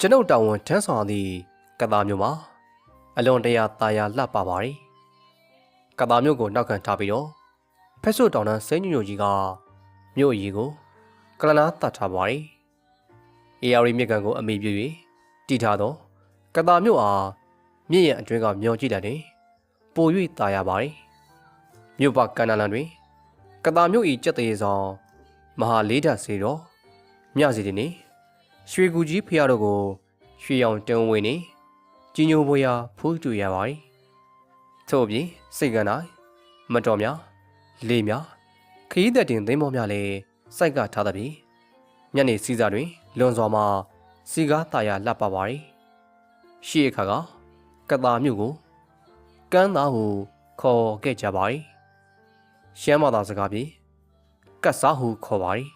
ကျွန်ုပ်တာဝန်ထမ်းဆောင်သည့်ကတာမျိုးမှာအလွန်တရာตายာလှပပါပါတယ်ကတာမျိုးကိုနောက်ခံထားပြီးတော့ဖက်ဆုတောင်တန်းစိမ့်ညွညွကြီးကမြို့အကြီးကိုကလနာတတ်ထားပါတယ်အေယာရီမြစ်ကန်ကိုအမိပြု၍တည်ထားသောကတာမျိုးအားမြစ်ရဲ့အတွင်းကမျောကြည့်တဲ့တွင်ပို၍ตายရပါတယ်မြို့ပကန္နလန်တွင်ကတာမျိုး၏ကြက်သေးဆောင်မဟာလေးဓာတ်စေတော်မြစီတီနေ ရွှေကူကြီးဖျားတို့ကိုရွှေရောင်တုံးဝင်နေကြီးညိုဘွေရာဖူးတူရပါတယ်။ထို့အပြင်စိတ်ကနိုင်မတော်များလေများခရီးသက်တင်သိမ်းမောများလည်းစိုက်ကထားသဖြင့်ညနေစီးစာတွင် လွန်စွာမှစီကားတာယာလှပပါတယ်။ရှေ့အခါကကတာမြို့ကိုကမ်းသားဟုခေါ်ခဲ့ကြပါတယ်။ရှမ်းမသာစကားဖြင့်ကတ်စားဟုခေါ်ပါတယ်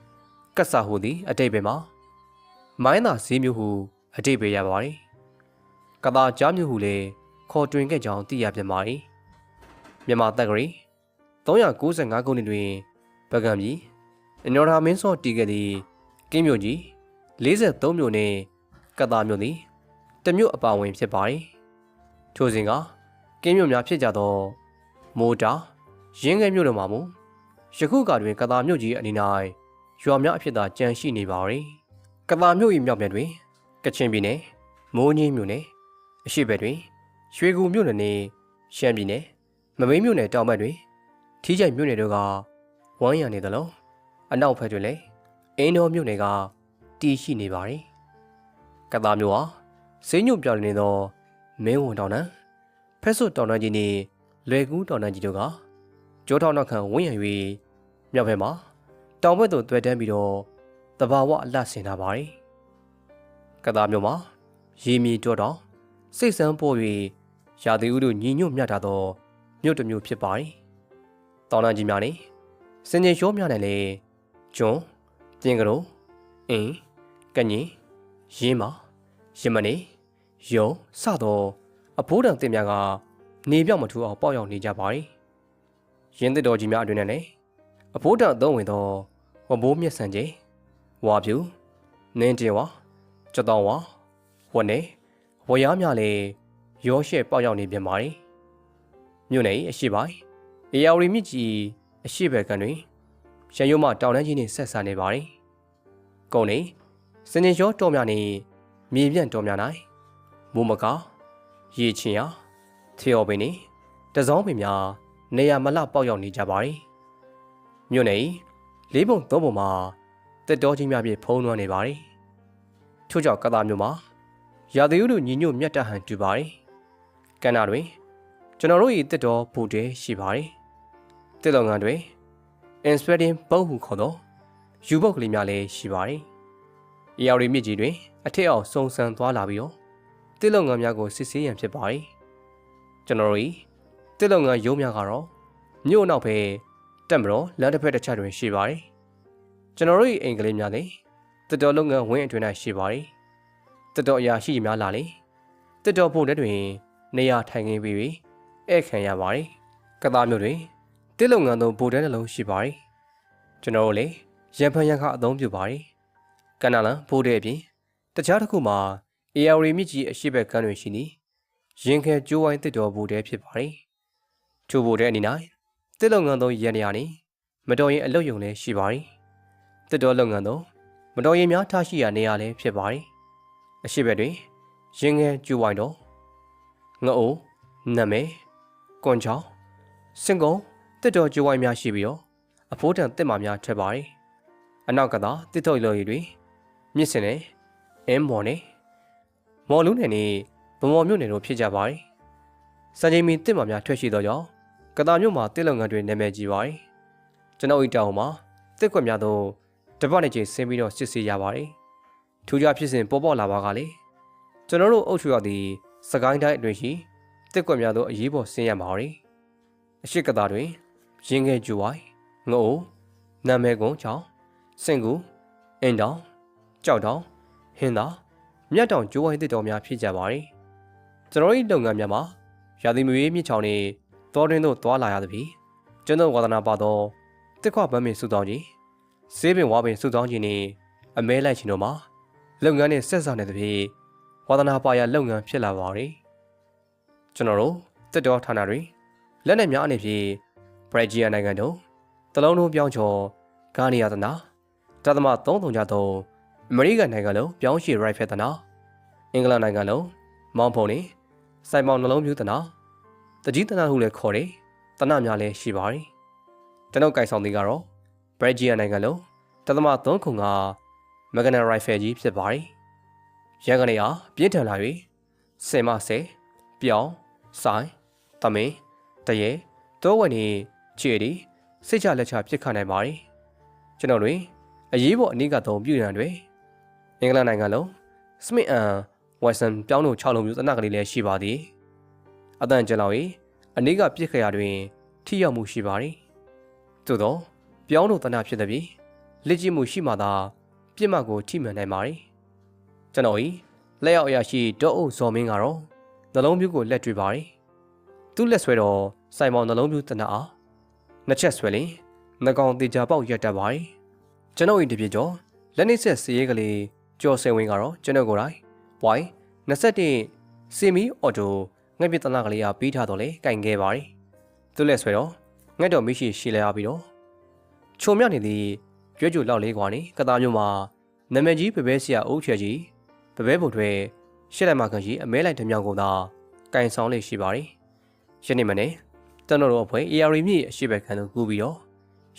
။ကတ်စားဟုသည်အတိတ်ပဲမှာ မိုင်းသာဈေးမျိုးဟုအတိတ်ပဲရပါတယ်။ကဘာကြားမျိုးဟုလည်းခေါ်တွင်ခဲ့ကြောင်းသိရပြန်ပါတယ်။မြန်မာတက်ကရီ395ခုနှစ်တွင်ပကံပြည်အနော်ရာမင်းစောတီးခဲ့သည့်ကင်းမြို့ကြီး43မြို့နှင့်ကတာမြို့သည်တမြို့အပါဝင်ဖြစ်ပါတယ်။ထိုစဉ်ကကင်းမြို့များဖြစ်ကြသောမိုတာရင်းငယ်မြို့တို့မှာမူယခုကတွင်ကတာမြို့ကြီးအနီး၌ရွာများအဖြစ်သာကြန့်ရှိနေပါသည်။ ကဘာမြို့၏မြောက်ဘက်တွင်ကချင်ပြည်နယ်မိုးညင်းမြို့နယ်အရှေ့ဘက်တွင်ရွှေကူမြို့နယ်နှင့်ရှမ်းပြည်နယ်မမိတ်မြို့နယ်တောင်ဘက်တွင်ထီးချိုင်မြို့နယ်တို့ကဝမ်းရံနေသလုံးအနောက်ဘက်တွင်လည်းအင်းတော်မြို့နယ်ကတည်ရှိနေပါသည်ကဘာမြို့ဟာစိမ့်ညွတ်ပြောင်းနေသောမင်းဝန်တောင်တန်းဖက်ဆွတ်တောင်တန်းကြီးနှင့်လွယ်ကူးတောင်တန်းကြီးတို့ကကြောထောက်နောက်ခံဝန်းရံ၍မြောက်ဘက်မှာတောင်ဘက်သို့တွေ့တန်းပြီးတော့ တဘာဝအလှဆင်ထားပါတယ်။ကသာမြို့မှာရေမြေတောတောင်စိတ်ဆန်းပေါ်၍ရာသီဥတုညီညွတ်မြတ်တာသောမြို့တစ်မြို့ဖြစ်ပါတယ်။တောင်တန်းကြီးများနဲ့စင်ကြင်ရှောများနဲ့လည်းကျွန်းပြင်ကလေးအင်းကညင်ရင်းမရမနေယုံစသောအဖိုးတန်တင်များကနေပြောက်မထူအောင်ပေါက်ရောက်နေကြပါတယ်။ရင်းသစ်တော်ကြီးများအတွင်နဲ့လည်းအဖိုးတန်အသုံးဝင်သောဝဘိုးမျက်စံကြီး ဝါပြူနင်းတင်ဝါကျတောင်းဝါဝနေဝရားများလည်းရောရှဲပေါက်ရောက်နေပြန်ပါလေမြို့နယ်အရှိပိုင်းအေယာဝတီမြစ်ကြီးအရှိဘက်ကန်တွင်ရန်ရုံးမှတောင်တန်းကြီးနှင့်ဆက်ဆံနေပါလေကုန်းနေစင်ရင်ရောတော်များနေမြေပြန့်တော်များ၌မိုးမကာရေချင်ရထေော်ပင်နေတစောင်းပင်များနေရာမလပေါက်ရောက်နေကြပါလေမြို့နယ်လေးပုံသုံးပုံမှာ တက်တော်ချင်းများဖြင့်ဖုံးလွှမ်းနေပါတယ်။ထို့ကြောင့်ကသာမျိုးမှာရာသီဥတုညီညွတ်မြတ်တဟန်တူပါတယ်။ကန္နာတွင်ကျွန်တော်တို့၏တက်တော်ဘူတဲရှိပါတယ်။တက်တော်ငံတွင် inspection ပုံဟုခေါ်သောယူပုတ်ကလေးများလည်းရှိပါတယ်။အရာရီမြစ်ကြီးတွင် အထက်အောင်စုံစမ်းသွားလာပြီးတော့တက်လုံငံများကိုစစ်ဆေးရန်ဖြစ်ပါတယ်။ကျွန်တော်တို့၏တက်လုံငံရုံးများကတော့မြို့နောက်ဘက်တက်မတော်လမ်းတစ်ဖက်တစ်ချက်တွင်ရှိပါတယ်။ ကျွန်တော်တို့၏အိမ်ကလေးများလည်းတက်တော်လုပ်ငန်းဝင်းအတွင်း၌ရှိပါတယ်။တက်တော်အရာရှိများလာလေတက်တော်ဖို့တဲ့တွင် နေရာထိုင်ခင်းပြီးပြီးဧည့်ခံရပါတယ်။ကသားမျိုးတွင်တစ်လုပ်ငန်းသုံးဗိုလ်တဲနှလုံးရှိပါတယ်။ကျွန်တော်တို့လည်းရန်ဖန်ရန်ခအသုံးပြုပါတယ်။ကနလန်ဗိုလ်တဲအပြင်တခြားတစ်ခုမှာ AR မြစ်ကြီးအရှိဘက်ကမ်းတွင်ရှိနေရင်ခဲကျိုးဝိုင်းတစ်တော်ဗိုလ်တဲဖြစ်ပါတယ်။ကျိုးဗိုလ်တဲအနေနဲ့တစ်လုပ်ငန်းသုံးရန်နေရာနေမတော်ရင်အလုတ်ယုံလည်းရှိပါတယ်။ တစ်တော်လုပ်ငန်းသုံးမတော်ရင်များထားရှိရာနေရာလည်းဖြစ်ပါတယ်။အရှိဘက်တွင်ရင်ငယ်ကျူဝိုင်းတော်ငအိုးနမဲကွန်ချောင်းစင်ကုံတစ်တော်ကျူဝိုင်းများရှိပြီးတော့အဖိုးတန်တစ်မာများထွက်ပါတယ်။အနောက်ကသာတစ်ထုတ်လော်ရီတွေမြစ်စင်နဲ့အင်းမော်နဲ့မော်လူနယ်နဲ့ဗမော်မြို့နယ်တို့ဖြစ်ကြပါတယ်။စံချိန်မီတစ်မာများထွက်ရှိသောကြောင့်ကတာမြို့မှာတစ်လုပ်ငန်းတွေနာမည်ကြီးပါတယ်။ကျွန်တော်ဤတောင်မှာတစ်ခွက်များသော တပတ်နဲ့ချိန်ဆင်းပြီးတော့စစ်ဆေးရပါတယ်။ထူးခြားဖြစ်စဉ်ပေါ်ပေါက်လာပါကလေကျွန်တော်တို့အုပ်ချုပ်ရသည့်စကိုင်းတိုင်းအတွင်းရှိတစ်ခွက်များသောအရေးပေါ်ဆင်းရပါရီ။အရှိကတာတွင်ရင်ငယ်ကျူဝိုင်းငအိုးနာမဲကုန်းချောင်းစင်ကူအင်တောင်ကြောက်တောင်ဟင်းသာမြတ်တောင်ကျိုးဝိုင်းတစ်တော်များဖြစ်ကြပါရီ။ကျွန်တော်၏လုပ်ငန်းများမှာရာသီမရွေးမြစ်ချောင်းနှင့်တောတွင်သို့သွာလာရသည်ဖြင့်ကျွန်တော်ဝါသနာပါသောတစ်ခွပန်းပင်စုတောင်းကြီး ဆေးပင်ဝါပင်စုတောင်းကြီးနှင့်အမဲလိုက်ခြင်းတို့မှာလုပ်ငန်းနဲ့ဆက်ဆံတဲ့တည်းဝါသနာပါရလုပ်ငန်းဖြစ်လာပါတယ်ကျွန်တော်တို့တက်တော်ဌာနတွေလက်နက်များအနေဖြင့်ဘရက်ဂျီယာနိုင်ငံတို့တလုံးလုံးပြောင်းချော်ဂါနီယာသနာတသမ3ကြ3အမေရိကန်နိုင်ငံလုံးပြောင်းရှည်ရိုက်ဖက်သနာအင်္ဂလန်နိုင်ငံလုံးမောင်ဖုံနေစိုင်ပေါင်နှလုံးပြူသနာတကြီးသနာဟုလည်းခေါ်တယ်သနာများလည်းရှိပါတယ်ကျွန်ုပ်ကြိုင်ဆောင်သည်ကတော့ ဘရက်ဂျီယာနိုင်ငံလုံးတသမ3ခုကမဂနာရိုက်ဖယ်ကြီးဖြစ်ပါတယ်ရန်ကုန်နေအားပြင်းထန်လာ၍ဆင်မဆဲပြောင်းဆိုင်တမင်းတရေတောဝင်နေခြေဒီစိတ်ချလက်ချပြစ်ခတ်နိုင်ပါတယ်ကျွန်တော်တွေအရေးပေါ်အနည်းကသုံးပြည်ရန်တွေအင်္ဂလန်နိုင်ငံလုံးစမစ်အန်ဝက်ဆန်ပြောင်းတို့6လုံးမျိုးသနကလေးလည်းရှိပါသည်အတန်ကျလောက်၏အနည်းကပြစ်ခရတွင်ထိရောက်မှုရှိပါသည်သို့သော ပြောင်းတို့သနဖြစ်သည်လက်ကြည့်မှုရှိမှသာပြစ်မှတ်ကိုထိမှန်နိုင်ပါသည်ကျွန်တော်၏လက်ရောက်အရာရှိဒေါအုပ်ဇော်မင်းကတော့နှလုံးမျိုးကိုလက်တွေ့ပါသည်သူ့လက်ဆွဲတော်စိုင်မောင်နှလုံးမျိုးတနအားနှစ်ချက်ဆွဲလင်နှကောင်တေချာပေါက်ရက်တတ်ပါသည်ကျွန်တော်၏တပြည့်ကျော်လက်နှိပ်ဆက်စည်ရဲကလေးကျော်စင်ဝင်းကတော့ကျွန်တော်ကိုယ်တိုင်ဝိုင်း21စီမီအော်တိုငှက်ပြတနာကလေးကပြီးထားတော့လေကင်ခဲ့ပါသည်သူလက်ဆွဲတော့ငှက်တော်မရှိရှိလဲရပြီးတော့ ချုံမြောက်နေသည်ကျွဲကျူလောက်လေးကွာနေကတာမျိုးမှာနာမည်ကြီးပပဲဆရာအုပ်ချယ်ကြီးပပဲပုံတွေရှစ်လက်မကန်ကြီးအမဲလိုက်တစ်မြောင်ကုန်သာကင်ဆောင်လေးရှိပါသည်ယနေ့မနေ့တန်တော်တို့အဖွဲ့ AR မြင့်အရှိဘက်ခံတို့ကူပြီးတော့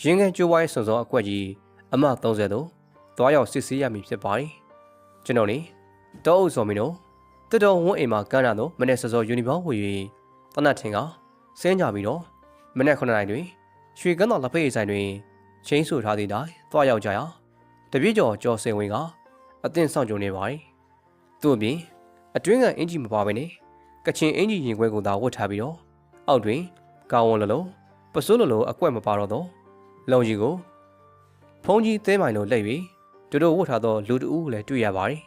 ရင်းငယ်ကျိုးဝိုင်းစုံစုံအကွက်ကြီးအမ30တို့သွားရောက်စစ်ဆေးရမည်ဖြစ်ပါတယ်ကျွန်တော်နေတောအုပ်စော်မင်းတို့တတော်ဝန်းအိမ်မှာကမ်းတာတော့မနေ့စောစောယူနီဖောင်းဝေ၍တနတ်ထင်ကဆင်းကြပြီးတော့မနေ့9နာရီတွင်ရွှေကန်းတော်လက်ဖက်ရည်ဆိုင်တွင် ချင်းဆူထားသည့်တိုင်သွားရောက်ကြရာတပြည့်ကျော်ကျော်စင်ဝင်းကအသင့်ဆောင်ကြုံနေပါသည်သူ့အပြင်အတွင်းကအင်ဂျီမပါဘဲနဲ့ကချင်အင်ဂျီရင်ခွဲကိုသာဝတ်ထားပြီးတော့အောက်တွင်ကောင်းဝန်းလလုံးပစိုးလလုံးအကွက်မပါတော့တော့လုံကြီးကိုဖုံးကြီးသဲမိုင်လိုလက်၍တို့တို့ဝတ်ထားသောလူတဦးလည်းတွေ့ရပါတယ်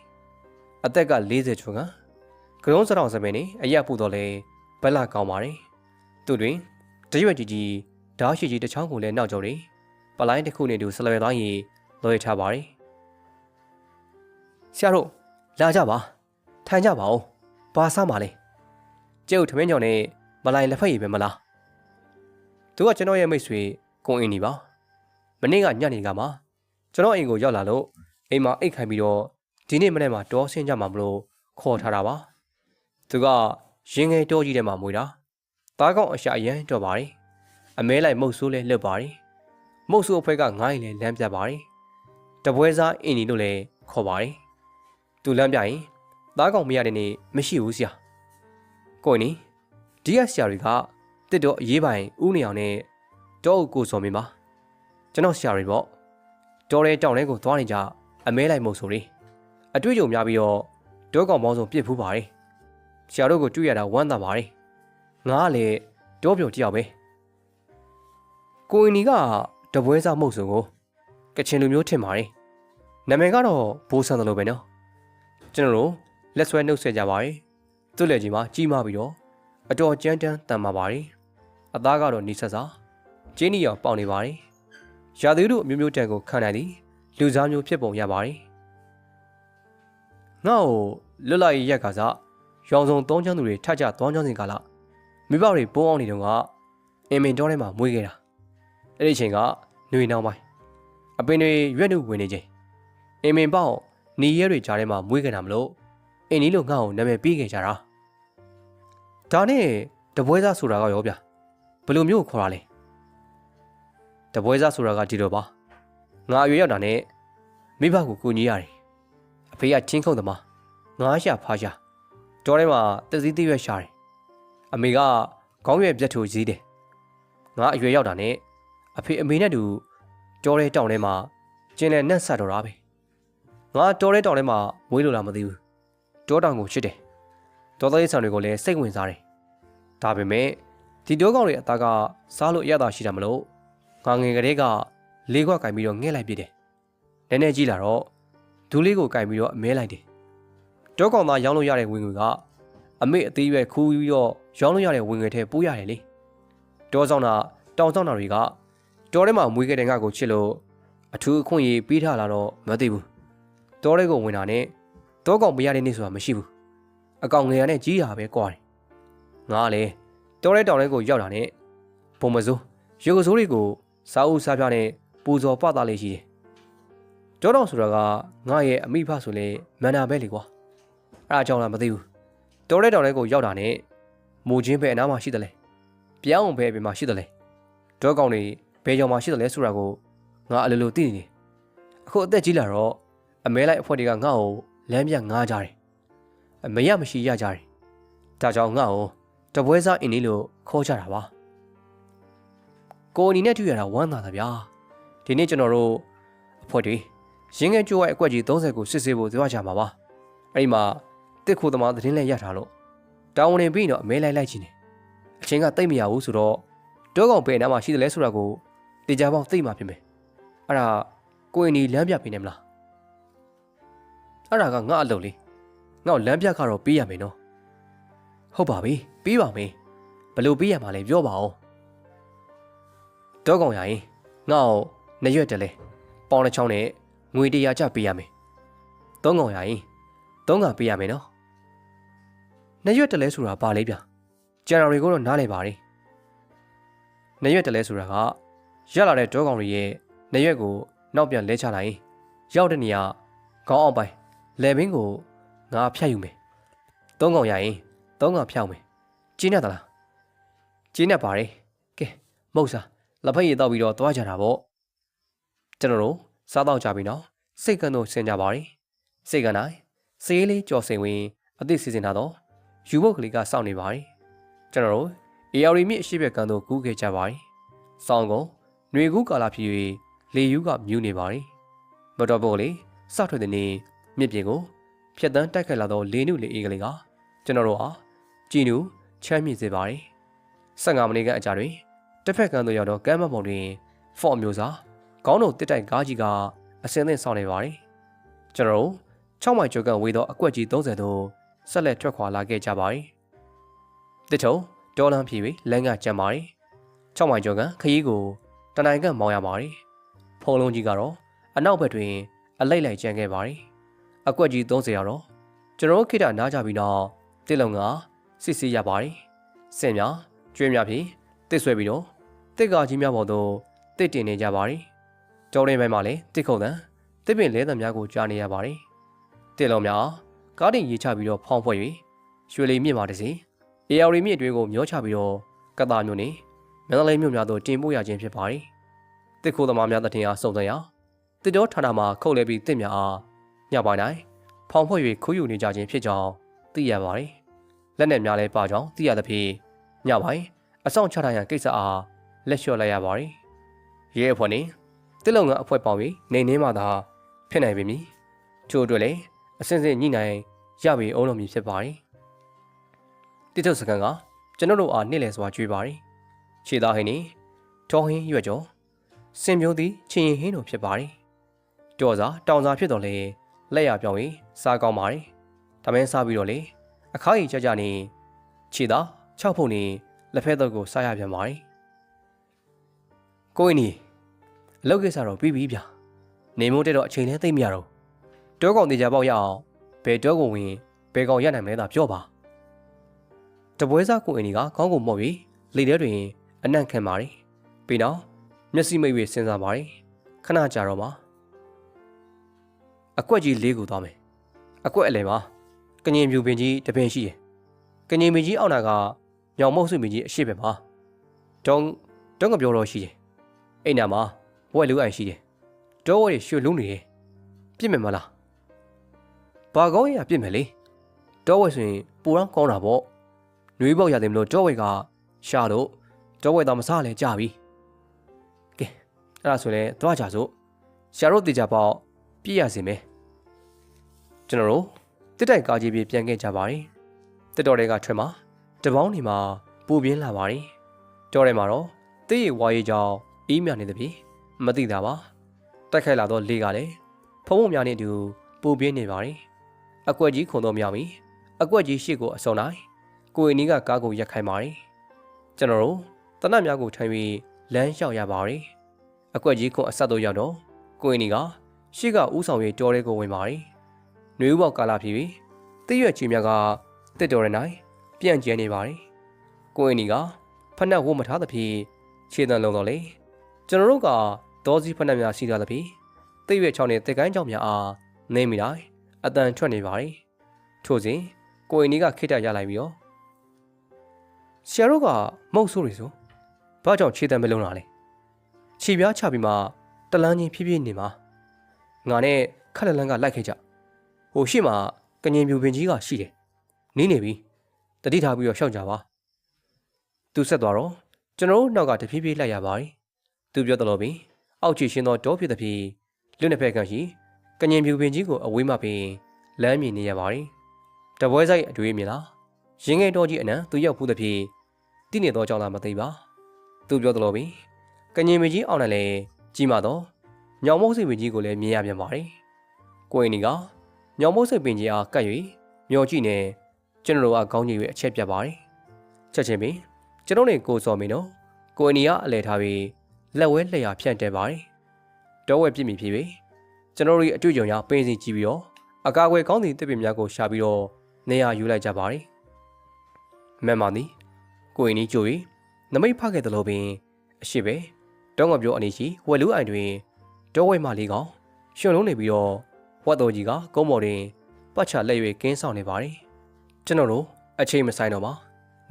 အသက်က40ကျော်ကကရုံးစတောင်စပင်းနေအရက်ပူတော့လဲဘက်လာကောင်းပါတယ်သူတွင်တရွက်ကြီးကြီးဓားရှိကြီးတစ်ချောင်းကိုလည်းနောက်ကျော်တယ် ပလိုင်းတစ်ခုနဲ့တူဆလွယ်သွားရင်လွှဲထားပါတယ်ဆရာတို့လာကြပါထိုင်ကြပါဦးဘာစားမှာလဲကျဲ့ထမင်းကြောင်နဲ့မလိုက်လက်ဖက်ရည်ပဲမလားသူကကျွန်တော်ရဲ့မိတ်ဆွေကိုအင်းနီပါမနေ့ကညနေကမှကျွန်တော်အိမ်ကိုရောက်လာလို့အိမ်မှာအိတ်ခိုင်ပြီးတော့ဒီနေ့မနေ့မှတောဆင်းကြမှာမလို့ခေါ်ထားတာပါသူကရင်ငယ်တောကြီးထဲမှာမွေတာသားကောင်းအရှာရန်တော့ပါတယ်အမဲလိုက်မုတ်ဆိုးလဲလှုပ်ပါတယ် မုတ်ဆိုးအဖွဲကငိုင်းလဲလမ်းပြပါတယ်တပွဲစားအင်းနီလို့လည်းခေါ်ပါတယ်သူလမ်းပြရင်သားကောင်မရတဲ့နေ့မရှိဘူးဆရာကိုနီဒီကဆရာတွေကတစ်တော့အရေးပိုင်ဥနေအောင်နဲ့တောအုပ်ကိုစော်မင်းပါကျွန်တော်ဆရာတွေပေါ့တော်ရဲတောင်ထဲကိုသွားနေကြအမဲလိုက်မို့ဆိုရီအတွေ့အကြုံများပြီးတော့တောကောင်ပေါင်းစုံပြစ်ဖူးပါတယ်ဆရာတို့ကိုတွေ့ရတာဝမ်းသာပါတယ်ငါကလည်းတောပြုံတယောက်ပဲကိုအင်းနီက တပွဲစားမှုတ်စုံကိုကချင်လူမျိုးထင်ပါတယ်နာမည်ကတော့ဘိုးဆန်တယ်လို့ပဲနော်ကျွန်တော်တို့လက်ဆွဲနှုတ်ဆက်ကြပါတယ်သူ့လက်ကြီးမှာကြီးမားပြီးတော့အတော်ကြမ်းတမ်းတန်မာပါတယ်အသားကတော့နီးဆက်စာကျင်းနီရောင်ပေါက်နေပါတယ်ရာသီတို့အမျိုးမျိုးတန်ကိုခံနိုင်သည်လူစားမျိုးဖြစ်ပုံရပါတယ်ငါ့ကိုလွတ်လပ်ရေးရက်ကစားရောင်စုံသုံးချမ်းသူတွေထကြသွားချမ်းစဉ်ကလာမိဘတွေပုံအောင်နေတော့ကအင်မင်တောထဲမှာမွေးခဲ့တာအဲ့ဒီချိန်က ຫນွေနှောင်းပိုင်းအပင်တွေရွက်နှုတ်ဝင်နေချိန်အင်မင်ပေါ့နေရဲတွေကြားထဲမှာမွေးခဲ့တာမလို့အင်းဒီလိုငါ့ကိုနာမည်ပေးခဲ့ကြတာဒါနဲ့တပွဲစားဆိုတာကရောဗျဘယ်လိုမျိုးခေါ်တာလဲတပွဲစားဆိုတာကဒီလိုပါငါအရွယ်ရောက်တာနဲ့မိဘကိုကူညီရတယ်အဖေကချင်းခုံသမားငါးရှာဖားရှာတောထဲမှာတစည်းသေးရွက်ရှာတယ်အမေကခေါင်းရွက်ပြတ်ထိုးကြီးတယ်ငါအရွယ်ရောက်တာနဲ့ အဖေအမေနဲ့တူတောထဲတောင်ထဲမှာကျင်းလဲနှက်ဆက်တော့တာပဲငါတောထဲတောင်ထဲမှာမွေးလို့လားမသိဘူးတောတောင်ကိုချစ်တယ်တောသားရေးဆန်တွေကိုလည်းစိတ်ဝင်စားတယ်ဒါပေမဲ့ဒီတောကောင်တွေအသားကစားလို့ရတာရှိတာမလို့ငါငယ်ကလေးကလေးခွက်ကင်ပြီးတော့ငဲ့လိုက်ပြတယ်။နည်းနည်းကြီးလာတော့ဒူးလေးကိုကင်ပြီးတော့အမဲလိုက်တယ်။တောကောင်သားရောင်းလို့ရတဲ့ဝင်ငွေကအမေအသေးရွယ်ခူးပြီးတော့ရောင်းလို့ရတဲ့ဝင်ငွေထဲပိုးရတယ်လေ။တောဆောင်တာတောင်ဆောင်တာတွေက တောထဲမှာမွေးခဲ့တဲ့ငါကိုချစ်လို့အထူးအခွင့်အရေးပေးထားလာတော့မသိဘူး။တောထဲကိုဝင်တာနဲ့တောကောင်မရတဲ့နေ့ဆိုတာမရှိဘူးအကောင်ငယ်ရနဲ့ကြီးရပဲကွာတယ်ငါကလည်းတောတဲ့တောင်ထဲကိုရောက်တာနဲ့ဘုံမစိုးရေကစိုးတွေကိုစားဦးစားပြနဲ့ပူဇော်ပသလေးရှိတယ်တောတော်ဆိုတာကငါရဲ့အမိဖဆိုလေမန္နာပဲလေကွာအဲ့ဒါကြောင့်လားမသိဘူးတောတဲ့တောင်ထဲကိုရောက်တာနဲ့မူချင်းပဲအနားမှာရှိတယ်လေပြောင်းပဲအပြင်မှာရှိတယ်လေတောကောင်တွေ ဘယ်ကြောင်မှာရှိတယ်လဲဆိုတာကိုငါအလိုလိုသိနေတယ်အခုအသက်ကြီးလာတော့အမဲလိုက်အဖွဲ့တွေကငါ့ကိုလမ်းပြငားကြတယ်အမရမရှိရကြတယ်ဒါကြောင့်ငါ့ကိုတပွဲစားအင်းလေးလို့ခေါ်ကြတာပါကိုအနီနဲ့တွေ့ရတာဝမ်းသာတာဗျာဒီနေ့ကျွန်တော်တို့အဖွဲ့တွေရင်းငယ်ကျိုးရဲ့အကွက်ကြီး30ကိုစစ်ဆေးဖို့သွားကြမှာပါအဲ့ဒီမှာတစ်ခုသမားသတင်းလဲရထားလို့တောင်းဝင်ပြီးတော့အမဲလိုက်လိုက်ချင်တယ်အချင်းကတိတ်မရဘူးဆိုတော့တောကောင်ပဲနားမှာရှိတယ်လဲဆိုတာကို တေချာပေါင်းသိမှဖြစ်မယ်အဲ့ဒါကိုအနီလမ်းပြပေးနေမလားအဲ့ဒါကငါအလုပ်လေငါ့ကိုလမ်းပြကတော့ပေးရမယ်နော်ဟုတ်ပါပြီပြီးပါမယ်ဘယ်လိုပေးရမှာလဲပြောပါဦးတောကောင်ရရင်ငါ့ကိုနှစ်ရွက်တလဲပေါင်တစ်ချောင်းနဲ့ငွေတရာကျပေးရမယ်သုံးကောင်ရရင်သုံးကောင်ပေးရမယ်နော်နှစ်ရွက်တလဲဆိုတာပါလေဗျကျန်တော်တွေကိုတော့နားလည်ပါလေနှစ်ရွက်တလဲဆိုတာက ရက်လာတဲ့တောကောင်တွေရဲ့နှစ်ရွက်ကိုနောက်ပြန်လဲချလိုက်ရင်ရောက်တဲ့နေရာခေါင်းအောင်ပိုင်းလယ်ဘင်းကိုငါဖြတ်ယူမယ်သုံးကောင်ရရင်သုံးကောင်ဖြောက်မယ်ကျင်းနေသလားကျင်းနေပါတယ်ကဲမဟုတ်စားလက်ဖက်ရည်တောက်ပြီးတော့သွားကြတာပေါ့ကျွန်တော်တို့စားတော့ကြပြီနော်စိတ်ကန်းတို့ဆင်ကြပါရီစိတ်ကန်းတိုင်းစေးလေးကြော်စင်ဝင်အသစ်စီစဉ်ထားတော့ယူဘုတ်ကလေးကစောင့်နေပါရီကျွန်တော်တို့အေယာရီမြစ်အရှိဘက်ကန်းတို့ကူးခဲ့ကြပါရီစောင်းကုန် ຫນွေကူးကာလာဖြစ်၍လေယူးကမြူးနေပါရီမတော်ဘော်လေးစထွက်တဲ့နေ့မြစ်ပြင်ကိုဖြတ်တန်းတိုက်ခိုက်လာသောလေနုလေအေးကလေးကကျွန်တော်တို့အားကြည်နူချမ်းမြေ့စေပါရီ15မိနစ်ကအကြာတွင်တစ်ဖက်ကန်းတို့ရောက်တော့ကမ်းမပုံတွင်ဖော့မျိုးစားခေါင်းတို့တစ်တိုက်ကားကြီးကအစင်းသင့်ဆောင်နေပါတယ်။ကျွန်တော်တို့6မိုင်ကျော်ကန်ဝေးသောအကွက်ကြီး30တို့ဆက်လက်ထွက်ခွာလာခဲ့ကြပါတယ်။တစ်ထုံဒေါ်လန်ဖြီပြီးလမ်းကကြံပါတယ်။6မိုင်ကျော်ကန်ခရီးကို တနိုင်ကမောင်းရပါတယ်။ဖုံလုံးကြီးကတော့အနောက်ဘက်တွင် အလိုက်လိုက်ကျန်ခဲ့ပါတယ်။အကွက်ကြီး30ရောက်တော့ကျွန်တော်တို့ခိတနားကြပြီးတော့တစ်လုံးကစစ်စစ်ရပါတယ်။စင်များကျွေးများဖြင့်တစ်ဆွဲပြီးတော့တစ်ကကြီးများပေါ်သို့တစ်တင်နေကြပါတယ်။ကြောင်းရင်းပိုင်းမှာလည်းတစ်ခုံတန်တစ်ပင်လဲသံများကိုကြားနေရပါတယ်။တစ်လုံးများကားတင်ရေးချပြီးတော့ဖောင်းဖွဲ့၍ရွှေလီမြစ်မှာတစီအေယော်ရီမြစ်အတွင်းကိုမျောချပြီးတော့ကတာမျိုးနဲ့ မန္တလေးမြို့များသို့တင်ပို့ရခြင်းဖြစ်ပါတယ်။တစ်ခုသမားများတထင်အားစုံစမ်းရာတစ်တော်ဌာနမှာခုတ်လဲပြီးတစ်များအားညပိုင်းတိုင်းဖောင်းဖွဲ့၍ခူးယူနေကြခြင်းဖြစ်ကြောင်းသိရပါတယ်။လက်နက်များလည်းပါကြောင်းသိရသဖြင့်ညပိုင်းအဆောင်ချထားရန်ကိစ္စအားလက်လျှော့လိုက်ရပါတယ်။ရဲအဖွဲ့နဲ့တစ်လုံကအဖွဲပေါင်းပြီးနေနေမှသာဖြစ်နိုင်ပေမည်။ထို့အတွက်လည်းအစင်းစင်းညှိနှိုင်းရပြီအောင်လို့မည်ဖြစ်ပါတယ်။တိတုတ်စကန်ကကျွန်တော်တို့အားနေ့လည်စွာကြွေးပါတယ်။ ခြေသားဟင်းနေထောဟင်းရွက်ကျော်စင်ပြုံးသည်ချင်းရင်ဟင်းတို့ဖြစ်ပါတယ်။ကြော်စာတောင်စာဖြစ်တော်လေလက်ရပြောင်းပြီးစားကောင်းပါတယ်။ဒါမင်းစားပြီးတော့လေအခါကြီးကြကြနေခြေသား၆ဖုန်နေလက်ဖက်တော့ကိုစားရပြန်ပါတယ်ကိုင်းနီအလုပ်ကိစ္စတော့ပြီးပြီဗျနေမိုးတက်တော့အချိန်နဲ့သိမ့်မရတော့တောကောင်တေချာပေါက်ရအောင်ဘယ်တောကောင်ဝင်ဘယ်ကောင်ရနိုင်မလဲသာပြောပါတပွဲစားကိုအင်းကြီးကခေါင်းကိုမော့ပြီးလေထဲတွင် အနံ့ခံပါတယ်ပြီးတော့မျက်စိမိတ်၍စဉ်းစားပါတယ်ခဏကြာတော့မှအကွက်ကြီးလေးကိုသွားမယ်အကွက်အလယ်မှာကငင်ပြူပင်ကြီးတပင်ရှိတယ်ကငင်ပင်ကြီးအောက်နာကမြောင်မုတ်စုပင်ကြီးအရှိပဲမှာတုံးတုံးကပြောတော့ရှိတယ်အိမ်နာမှာဘွဲလူအိုင်ရှိတယ်။တောဝဲရွှေလုံးနေတယ်။ပြစ်မယ်မလား။ဘာကောင်းရပြစ်မယ်လေ။တောဝဲဆိုရင်ပူတော့ကောင်းတာပေါ့။နှွေးပေါက်ရတယ်မလို့တောဝဲကရှာလို့ တောဝဲတော့မစားလဲကြပြီ။ကဲအဲ့ဒါဆိုရင်သွားကြစို့။ရှာတို့တေချာပေါက်ပြည့်ရစီမယ်။ကျွန်တော်တို့တစ်တိုက်ကားကြီးပြေပြန်ခဲ့ကြပါရီ။တစ်တော်တွေကထွက်မှာတပေါင်းနေမှာပူပြင်းလာပါရီ။တောထဲမှာတော့တေးရဝါရီကြောင့်အေးမြနေသည်ဖြင့်မသိတာပါတိုက်ခိုက်လာသောလေကလည်းဖုံးဖုံများနှင့်အတူပူပြင်းနေပါသည်အကွက်ကြီးခုံတော့မြောက်ပြီအကွက်ကြီးရှေ့ကိုအစုံလိုက်ကိုအင်းကြီးကကားကိုရက်ခိုင်းပါသည်ကျွန်တော်တို့ တနတ်များကိုထိုင်ပြီးလမ်းလျှောက်ရပါသည်အကွက်ကြီးခုံအဆက်တို့ရောက်တော့ကိုအင်းကြီးကရှေ့ကဥဆောင်၍ကြော်ရဲကိုဝင်ပါသည်ຫນွေဥပေါက်ကာလာဖြစ်ပြီးတိရွက်ချီမြတ်ကတစ်တော်ရနိုင်ပြန့်ကျဲနေပါတယ်ကိုအင်းဒီကဖက်နှက်ဝတ်မထားသဖြင့်ခြေတံလုံးတော်လေကျွန်တော်တို့ကဒေါစီဖက်နှက်များစီထားသဖြင့်တိရွက်ချောင်းနဲ့တက်ကိုင်းကြောင်များအားနေမိတိုင်းအတန်ထွက်နေပါတယ်ထို့စဉ်ကိုအင်းဒီကခိတ္တရလိုက်ပြီးတော့ဆရာတို့ကမုတ်ဆိုးတွေဆို ဘာကြောင့်ခြေတံမလုံးလာလဲခြေပြားချပြီးမှတလန်းချင်းဖြည်းဖြည်းနေမှာငါနဲ့ခက်လက်လန်းကလိုက်ခဲ့ကြဟိုရှိမှကငင်ပြူပင်ကြီးကရှိတယ်နီးနေပြီတတိထားပြီးတော့ရှောက်ကြပါသူဆက်သွားတော့ကျွန်တော်တို့နောက်ကတဖြည်းဖြည်းလိုက်ရပါတယ်သူပြောတယ်လို့ပင်အောက်ချီရှင်းသောတောဖြစ်သဖြင့်လွတ်နှစ်ဖက်ကရှိကငင်ပြူပင်ကြီးကိုအဝေးမှပင်လမ်းမြင်နေရပါတယ်တပွဲဆိုင်အတွေ့မြင်လားရင်ငယ်တော်ကြီးအနံသူရောက်ဖူးသဖြင့်တိနေသောကြောင့်လားမသိပါ သူပြောတယ်လို့ပင်ကငင်မကြီးအောင်လည်းလေကြီးမာတော့ညောင်မုတ်စိတ်ပင်ကြီးကိုလည်းမြင်ရပြန်ပါတယ်ကိုရင်ဒီကညောင်မုတ်စိတ်ပင်ကြီးအားကပ်၍မျောကြည့်နေကျွန်တော်တို့ကခေါင်းကြီး၍အချက်ပြတ်ပါတယ်ချက်ချင်းပင်ကျွန်တော်နဲ့ကိုစော်မင်းတို့ကိုအနီကအလဲထားပြီးလက်ဝဲလက်ရဖြန့်တဲပါတယ်တောဝဲပြစ်မိဖြစ်ပြီးကျွန်တော်တို့ရဲ့အတွေ့အကြုံရပင်းစီကြည့်ပြီးတော့အကာအကွယ်ကောင်းသည့်တစ်ပင်များကိုရှာပြီးတော့နေရာယူလိုက်ကြပါတယ်မန်မာနီကိုအနီကြို၍ နမိတ်ဖခဲ့သလိုပင်အရှိပဲတောင်းကပြောအနေရှိဝက်လူအိုင်တွင်တောဝဲမလေးကောင်ရှင်လုံးနေပြီးတော့ဝတ်တော်ကြီးကကုန်းမော်တွင်ပတ်ချလက်၍ကင်းဆောင်နေပါတယ်ကျွန်တော်တို့အချိန်မဆိုင်တော့ပါ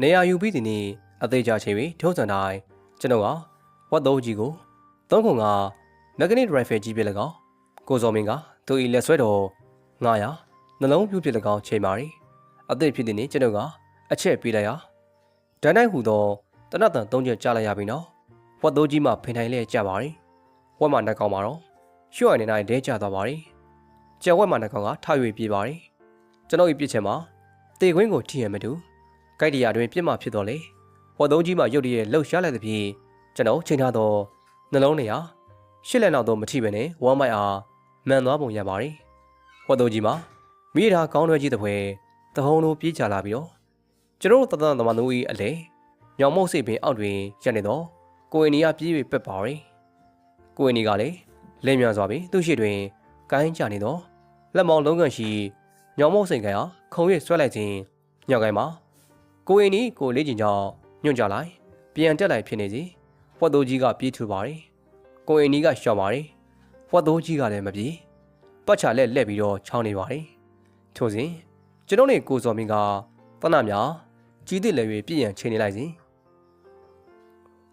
နေရာယူပြီးဒီနေ့အသေးချချိန်ပြီးထုံးစံတိုင်းကျွန်တော်ကဝတ်တော်ကြီးကိုသုံးခုကမက်ဂနစ်ရိုင်ဖယ်ကြီးပြ၎င်းကိုစော်မင်းကသူ၏လက်ဆွဲတော်900နှလုံးပြူပြ၎င်းချိန်ပါတယ်အသေးဖြစ်တဲ့နေ့ကျွန်တော်ကအချက်ပေးလိုက်ရဒန်တိုင်းဟူသော တနတ်တန်၃ချက်ကြားလိုက်ရပြီနော်ဝတ်တော်ကြီးမှဖင်ထိုင်လဲကြပါတယ်ဝက်မှနှက်ကောင်မှာတော့ရွှေ့ရနေနိုင်ဒဲကျသွားပါတယ်ကျန်ဝက်မှနှက်ကောင်ကထ၍ပြေးပါတယ်ကျွန်တော်၏ပြစ်ချက်မှာတေခွင်းကိုထိရမတူကြိုက်တရာတွင်ပြစ်မှဖြစ်တော်လေဝတ်တော်ကြီးမှရုတ်တရက်လှုပ်ရှားလိုက်သဖြင့်ကျွန်တော်ချိန်ထားသောနှလုံးနေရာရှစ်လက်နောက်တော့မထိပဲနဲ့ဝမ်းမိုက်အားမှန်သွားပုံရပါတယ်ဝတ်တော်ကြီးမှာမိထားကောင်းရွယ်ကြီးတဲ့ဖွဲတဟုံလိုပြေးချလာပြီးတော့ကျွန်တော်တသန်သမားတို့၏အလေ ညောင်မုတ်စိတ်ပင်အောက်တွင်ရပ်နေတော့ကိုအင်နီကပြေးပြီးပက်ပါရီကိုအင်နီကလည်းလင်းမြန်စွာပြီးသူ့ရှိတွင်ကိုင်းကြနေတော့လက်မောင်းလုံးကန်ရှိညောင်မုတ်စိတ်ကဟာခုံ၍ဆွဲလိုက်ခြင်းညောင်ကိုင်းမှာကိုအင်နီကိုလေးကျင်ကြောင့်ညွန့်ကြလိုက်ပြန်တက်လိုက်ဖြစ်နေစီဖွက်တိုးကြီးကပြေးထူပါရီကိုအင်နီကရှော့ပါရီဖွက်တိုးကြီးကလည်းမပြေးပတ်ချလက်လက်ပြီးတော့ချောင်းနေပါရီထို့စဉ်ကျွန်တော်နဲ့ကိုစော်မင်းကတနများကြီးတစ်လည်း၍ပြည့်ရန်ချိန်နေလိုက်စဉ်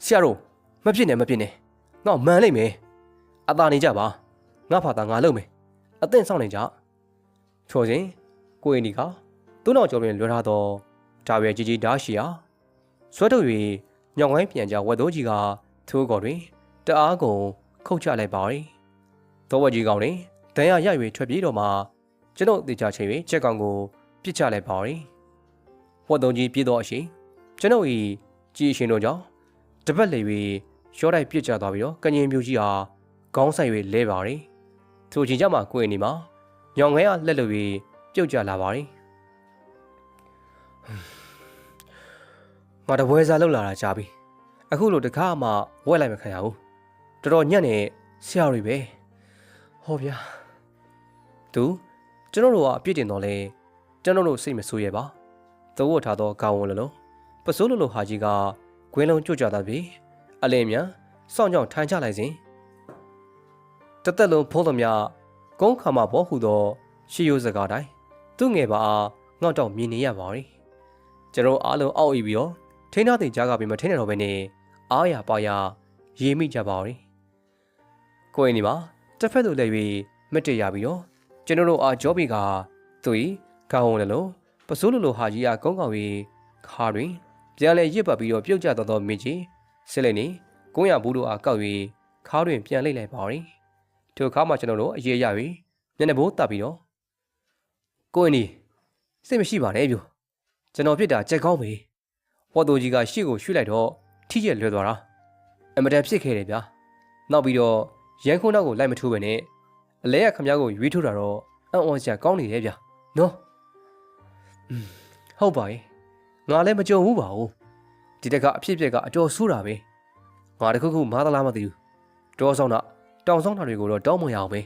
ဆရာတို့မဖြစ်နဲ့မဖြစ်နဲ့ငါမှန်လိမ့်မယ်အသာနေကြပါငါဖာသာငါလုပ်မယ်အသင့်ဆောင်နေကြချော်စဉ်ကိုရင်ဒီကသူ့နောက်ကျော်တွင်လွှဲထားသောဒါပဲကြီးကြီးဓာရှိယာဆွဲထုတ်၍ညောင်ကိုင်းပြန်ကြဝက်တော်ကြီးကထိုးကော်တွင်တအားကုန်ခုတ်ချလိုက်ပါ၏သောဝက်ကြီးကောင်တွင်ဒဏ်ရာရ၍ထွက်ပြေးတော့မှကျွန်ုပ်တေချာချိန်၍ချက်ကောင်ကိုပြစ်ချလိုက်ပါ၏ဝက်တော်ကြီးပြေးတော့အရှိကျွန်ုပ်၏ကြည်ရှင်တို့ကြောင့် တပတ်လေ၍ရောတိုက်ပြစ်ကျသွားပြီးတော့ကငင်မျိုးကြီးဟာခေါင်းဆိုင်၍လဲပါရီထိုချိန်ကျမှကိုယ်နေမှာညောင်ငဲကလက်လို့၍ပြုတ်ကျလာပါရီငါတပွဲစားလောက်လာတာကြာပြီအခုလိုတခါမှဝက်လိုက်မခံရဘူးတော်တော်ညံ့နေဆရာတွေပဲဟောဗျာသူကျွန်တော်တို့ကအပြစ်တင်တော့လဲကျွန်တော်တို့စိတ်မဆိုးရပါသဝတ်ထားသောကောင်းဝန်လုံးပစိုးလိုလိုဟာကြီးက ခွင်းလုံးကြွကြတာပြီအလင်းမြန်စောင့်ကြောင်ထိုင်ချလိုက်စဉ်တသက်လုံးဖုံးသမျှကုန်းခါမဘောဟုသောရှေးရိုးစကားတိုင်းသူ့ငယ်ပါအားငေါ့တော့မြင်နေရပါ ರಿ ကျွန်တော်အားလုံးအောက်ဤပြီးတော့ထိန်းထားတဲ့ကြားကပြီးမထိန်းနေတော့ဘဲနဲ့အားရပါရရေးမိကြပါ ರಿ ကိုယ်နေမှာတစ်ဖက်သို့လည်း၍မတည့်ရပြီးတော့ကျွန်တော်တို့အားကြောဘီကသူဤခေါင်းလုံးလုံးပစိုးလိုလိုဟာကြီးအားကုန်းကောင်၍ခါတွင် ပြန်လဲရစ်ပတ်ပြီးတော့ပြုတ်ကျသွားသောမင်းကြီးစစ်လိုက်နေကုန်းရဘူးတို့အားကောက်၍ခါတွင်ပြန်လိမ့်လိုက်ပါရီထိုခါမှကျွန်တော်တို့အရေးရ၍မျက်နှာဘိုးတပ်ပြီးတော့ကိုင်းနီစိတ်မရှိပါနဲ့ပြိုကျွန်တော်ဖြစ်တာကြက်ကောင်းပြီဟော်တိုကြီးကရှေ့ကိုရွှေ့လိုက်တော့ထိကျက်လွယ်သွားတာအမတန်ဖြစ်ခဲ့တယ်ဗျာနောက်ပြီးတော့ရန်ခုနောက်ကိုလိုက်မထိုးပဲနဲ့အလဲရခမ ्या ကိုရွေးထိုးတာတော့အံ့ဩစရာကောင်းနေတယ်ဗျာနော်ဟုတ်ပါရဲ့ ငါလည်းမကြုံဘူးပါဘူးဒီတကအဖြစ်အပျက်ကအတော်ဆိုးတာပဲငါတခုခုမားသလားမသိဘူးတောဆောင်တာတောင်ဆောင်တာတွေကိုတော့တောင်းမရအောင်ပဲ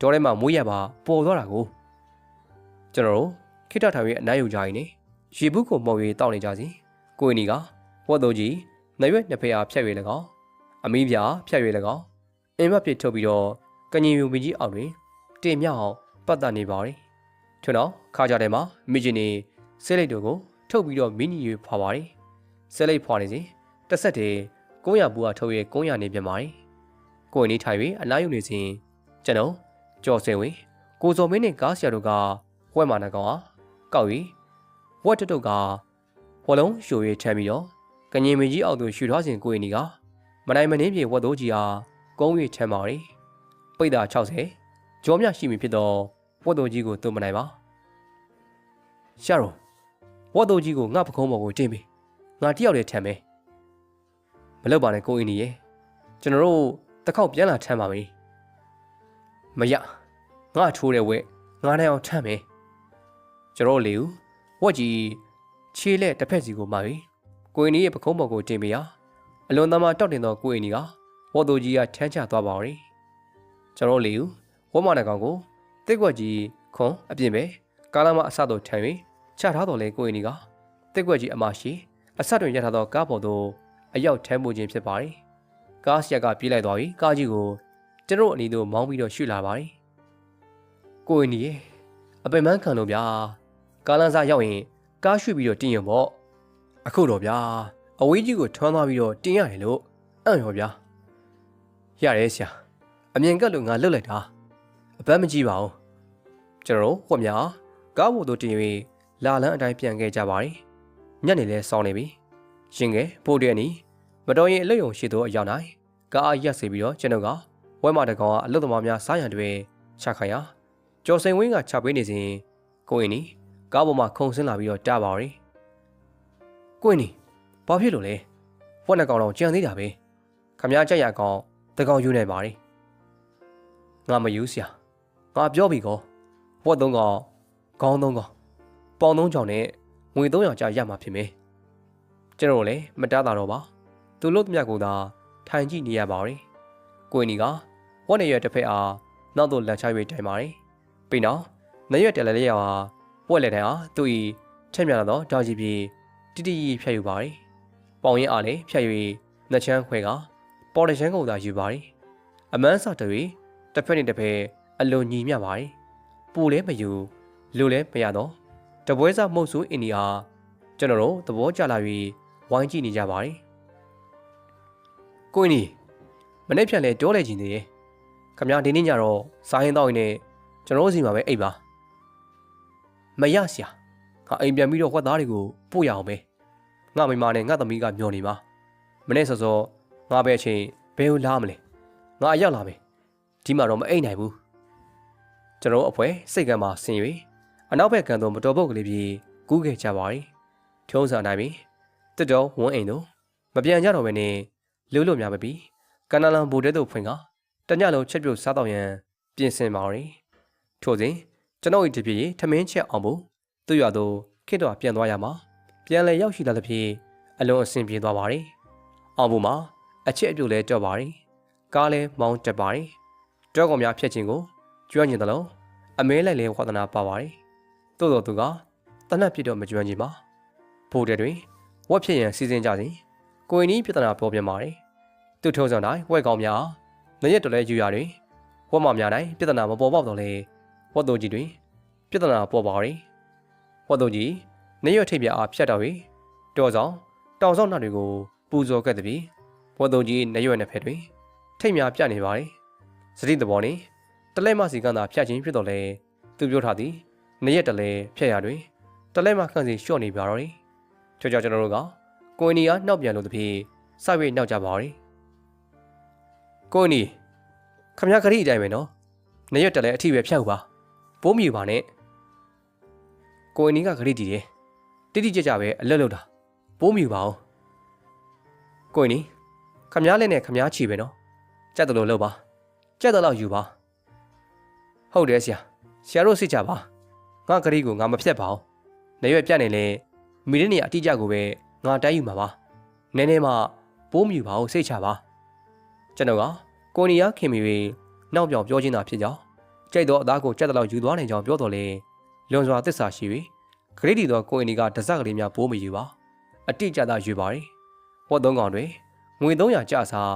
တောထဲမှာမွေးရပါပေါ်သွားတာကိုကျွန်တော်တို့ခိတထောင်ရဲ့အနိုင်ယူကြရင်နေရေဘူးကိုမှုံ၍တောက်နေကြစီကိုအင်းဒီကဝတ်တော်ကြီးနရွက်နှစ်ဖက်အားဖြတ်၍၎င်းအမီးပြားဖြတ်၍၎င်းအင်မပြစ်ထုတ်ပြီးတော့ကညင်ယူမကြီးအောက်တွင်တင်မြောက်အောင်ပတ်သက်နေပါရီထွန်းတော့ခါကြတဲ့မှာမိဂျင်နေဆဲလိတ်တို့ကို ထုတ်ပြီးတော့မင်းကြီးဖွာပါရီဆဲလိတ်ဖွာနေစဉ်တစ်ဆက်တည်း900ဘူးကထုတ်ရဲ900နေပြန်ပါရီကိုအင်းဒီထိုင်၍အနားယူနေစဉ်ကျွန်တော်ကြော်စင်ဝေကိုစော်မင်းနဲ့ကားဆရာတို့ကဝက်မာနကောင်အားကောက်၍ဝက်တတုတ်ကဝလုံးရှို၍ထမ်းပြီးတော့ကငင်မကြီးအောက်သို့ရှူထားစဉ်ကိုရင်ဒီကမနိုင်မနှင်းပြေဝက်သိုးကြီးအားကုန်း၍ထမ်းပါရီပိတ်တာ60ကြောမြရှိပြီဖြစ်တော့ဝက်သိုးကြီးကိုသွမနိုင်ပါရှာရော ဝက်သိုးကြီးကိုငါပခုံးပေါ်ကိုတင်ပြီငါတယောက်တည်းထမ်းမယ်မလုပ်ပါနဲ့ကိုရင်ဒီရဲ့ကျွန်တော်တို့တစ်ခေါက်ပြန်လာထမ်းပါမယ်မရငါထိုးတဲ့ဝက်ငါနဲ့အောင်ထမ်းမယ်ကျွန်တော်လေဦးဝက်ကြီးခြေလက်တစ်ဖက်စီကိုမှာပြီကိုရင်ဒီရဲ့ပခုံးပေါ်ကိုတင်ပြီဟာအလွန်သမားတောက်တင်သောကိုရင်ဒီကဝက်သိုးကြီးကထမ်းချသွားပါရီကျွန်တော်လေဦးဝက်မနကောင်ကိုတစ်ကွက်ကြီးခွန်အပြင်ပဲကားလမ်းမအစသို့ထမ်း၍ ချထားတော်လဲကိုရင်ဒီကတစ်ကွက်ကြီးအမရှိအဆက်တွင်ရထားသောကားပေါ်သို့အရောက်ထမ်းပို့ခြင်းဖြစ်ပါရီကားဆရာကပြေးလိုက်သွားပြီးကားကြီးကိုကျွန်တော်အနီးသို့မောင်းပြီးတော့ရွှေ့လာပါရီကိုရင်ဒီရဲ့အပင်မန်းခံလို့ဗျာကားလမ်းစားရောက်ရင်ကားရွှေ့ပြီးတော့တင်းရင်ပေါ့အခုတော့ဗျာအဝေးကြီးကိုထွန်းသွားပြီးတော့တင်းရတယ်လို့အံ့ရောဗျာရတယ်ဆရာအမြင်ကပ်လို့ငါလွတ်လိုက်တာအပန်းမကြည့်ပါဘူးကျွန်တော်တို့ဟွက်များကားဘို့တို့တင်၍ လာလန်းအတိုင်းပြန်ခဲ့ကြပါရီညနေလဲစောင်းနေပြီရှင်ငယ်ပို့တဲ့နီမတော်ရင်အလွတ်ယုံရှိသောအရောက်နိုင်ကားအားရက်စေပြီးတော့ကျွန်တော်ကဝဲမတကောင်ကအလွတ်သမားများစားရန်တွေချခိုင်ရကျော်စိန်ဝင်းကချပေးနေစဉ်ကိုရင်နီကားပေါ်မှာခုံဆင်းလာပြီးတော့တားပါရီကိုရင်နီဘာဖြစ်လို့လဲဝက်နှကောင်တော့ကြံသေးတာပဲခမ ्या ကြက်ရကောင်တကောင်ယူနေပါရီငါမယူစရာငါပြောပြီကောဝက်သုံးကောင်ခေါင်းသုံးကောင် ပေါင်သုံးချောင်းနဲ့ငွေ300ကျရမှာဖြစ်မယ်ကျွန်တော်လည်းမတားတာတော့ပါသူလို့တမျှကိုသာထိုင်ကြည့်နေရပါရီကိုရင်နီကဝက်နေရတစ်ဖက်အားနောက်သို့လက်ချ၍တိုင်ပါရီပြီးနောက်နရွက်တယ်လည်းရအောင်ဝက်လက်တန်းအားသူ့ဤချက်မြလာတော့တောက်ကြည့်ပြီးတိတိဖြတ်ယူပါရီပေါင်ရင်အားလည်းဖြတ်၍နှစ်ချမ်းခွဲကပေါ်တချမ်းကုန်သာယူပါရီအမန်းဆော့တွေတစ်ဖက်နဲ့တစ်ဖက်အလွန်ညီမျှပါရီပူလည်းမယူလူလည်းမရတော့ တပွဲစားမှုတ်ဆူအင်ဒီယာကျွန်တော်တို့သဘောကျလာပြီးဝိုင်းကြည့်နေကြပါရီကိုင်းနီမနေ့ပြန်လဲတောလဲခြင်းသေးရဲ့ခမရဒီနေ့ညတော့စားရင်တော့ရင်နဲ့ကျွန်တော်တို့စီမှာပဲအိပ်ပါမရဆရာငါအိမ်ပြန်ပြီးတော့ခွက်သားတွေကိုပို့ရအောင်ပဲငါမိမနဲ့ငါသမီးကမျောနေမှာမနေ့စောစောငါပဲအချိန်ဘယ်ကိုလာမလဲငါအရောက်လာမယ်ဒီမှာတော့မအိပ်နိုင်ဘူးကျွန်တော်အဖွဲစိတ်ကမ်းမှာဆင်၍ အနောက်ဘက်ကန်းသို့မတော်ပုတ်ကလေးပြေးကူးခဲ့ကြပါရီထုံးစံတိုင်းပြီတစ်တော်ဝန်းအိမ်တို့မပြန်ကြတော့ဘဲနဲ့လူလို့များမပြီးကနလန်ဘူတဲတို့ဖွင့်ကတညလုံးချက်ပြုတ်စားတော့ရန်ပြင်ဆင်ပါရီထို့စဉ်ကျွန်တော်ဤတပြေထမင်းချက်အောင်ဖို့သူ့ရွာသို့ခေတ္တပြန်သွားရမှာပြန်လဲရောက်ရှိလာသဖြင့်အလွန်အဆင်ပြေသွားပါရီအောင်ဖို့မှာအချက်အပြုတ်လဲတော့ပါရီကားလဲမောင်းတက်ပါရီတောကောင်များဖြတ်ခြင်းကိုကျွမ်းကျင်တယ်လို့အမဲလိုက်လဲဝါသနာပါပါရီ သို့တော်သူကတနတ်ပြစ်တော့မကျွမ်းကျင်ပါဖို့တဲ့တွင်ဝက်ဖြစ်ရန်စီစဉ်ကြစဉ်ကိုရင်ဤပြဿနာပေါ်ပြန်ပါရီသူထုံးစံတိုင်းဝက်ကောင်များနရက်တော်လဲယူရတယ်ဝက်မများတိုင်းပြဿနာမပေါ်ပေါက်တော့လေဝက်တို့ကြီးတွင် ပြဿနာပေါ်ပါရီဝက်တို့ကြီးနေရထိပ်ပြအားဖြတ်တော့ပြီတော်ဆောင်တောင်ဆောင်နှာတွေကိုပူဇော်ခဲ့သည်ပြီးဝက်တို့ကြီးနေရနှစ်ဖက်တွင် ထိပ်များပြနေပါရီစတိတဘောနေတလဲမစီကန်းသာဖြတ်ခြင်းဖြစ်တော့လေသူပြောထားသည် နေရက်တလဲဖြတ်ရတွင်တလဲမခန့်စီလျှော့နေပြတော့တယ်ချောချောကျွန်တော်တို့ကကိုနီအားနှောက်ပြန်လို့တဖြေစိုက်ဝေးနှောက်ကြပါရီကိုနီခမရခရီးအတိုင်းပဲနော်နေရက်တလဲအထီးပဲဖြတ်ဦးပါပိုးမြူပါနဲ့ကိုနီကခရီးတည်တယ်တိတိကျကျပဲအလက်လောက်တာပိုးမြူပါအောင်ကိုနီခမရလက်နဲ့ခမရချီပဲနော်ကြက်တယ်လို့လောက်ပါကြက်တယ်လို့ယူပါဟုတ်တယ်ဆရာဆရာတို့စစ်ကြပါ ငါခရီးကိုငါမဖြတ်ပါဘူးနေရွက်ပြတ်နေလေမိရင်းနေအတိအကျကိုပဲငါတိုက်ယူမှာပါနည်းနည်းမှပိုးမြူပါအောင်စိတ်ချပါကျွန်တော်ကကိုနီယာခင်မီ၍နောက်ပြောင်ပြောချင်းသာဖြစ်ကြောင်းကြိုက်တော့အသားကိုကြက်တလောက်ယူသွားနိုင်ကြောင်းပြောတော်လေလွန်စွာတစ္ဆာရှိ၍ဂရိတီသောကိုအင်ဒီကတစကလေးများဘိုးမယူပါအတိအကျသာယူပါရီဝတ်သုံးကောင်တွင်ငွေ300ကျစား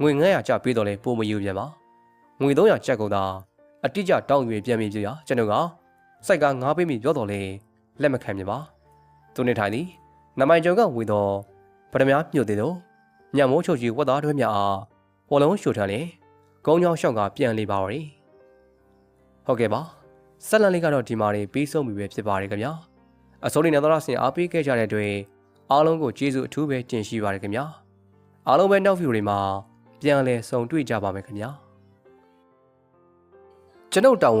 ငွေ900ကျပေးတော်လဲပိုမယူပြန်ပါငွေ300ကျပ်ကုန်သာအတိအကျတောင်း၍ပြန်ပြီးပြရကျွန်တော်က စိုက်ကငားပေးမိပြောတော်လဲလက်မခံပြန်ပါသူနေထိုင်သည်နမိုင်ကျော်ကဝေတော်ဗဒမားမြုပ်သေးတော့ညမိုးချုပ်ကြီးဝတ်သားတွဲများအားပေါ်လုံးရှို့ထန်လေကုန်းချောင်းလျှောက်ကပြန်လေပါရီဟုတ်ကဲ့ပါဆက်လန်လေးကတော့ဒီမာတွေပြီးဆုံးပြီပဲဖြစ်ပါတယ်ခင်ဗျာအစိုးရနဲ့သောရဆင်အားပေးခဲ့ကြတဲ့အတွက်အားလုံးကိုကျေးဇူးအထူးပဲတင်ရှိပါတယ်ခင်ဗျာအားလုံးပဲနောက်ဗီဒီယိုတွေမှာပြန်လည်ဆုံတွေ့ကြပါမယ်ခင်ဗျာကျွန်ုပ်တောင်းဝန်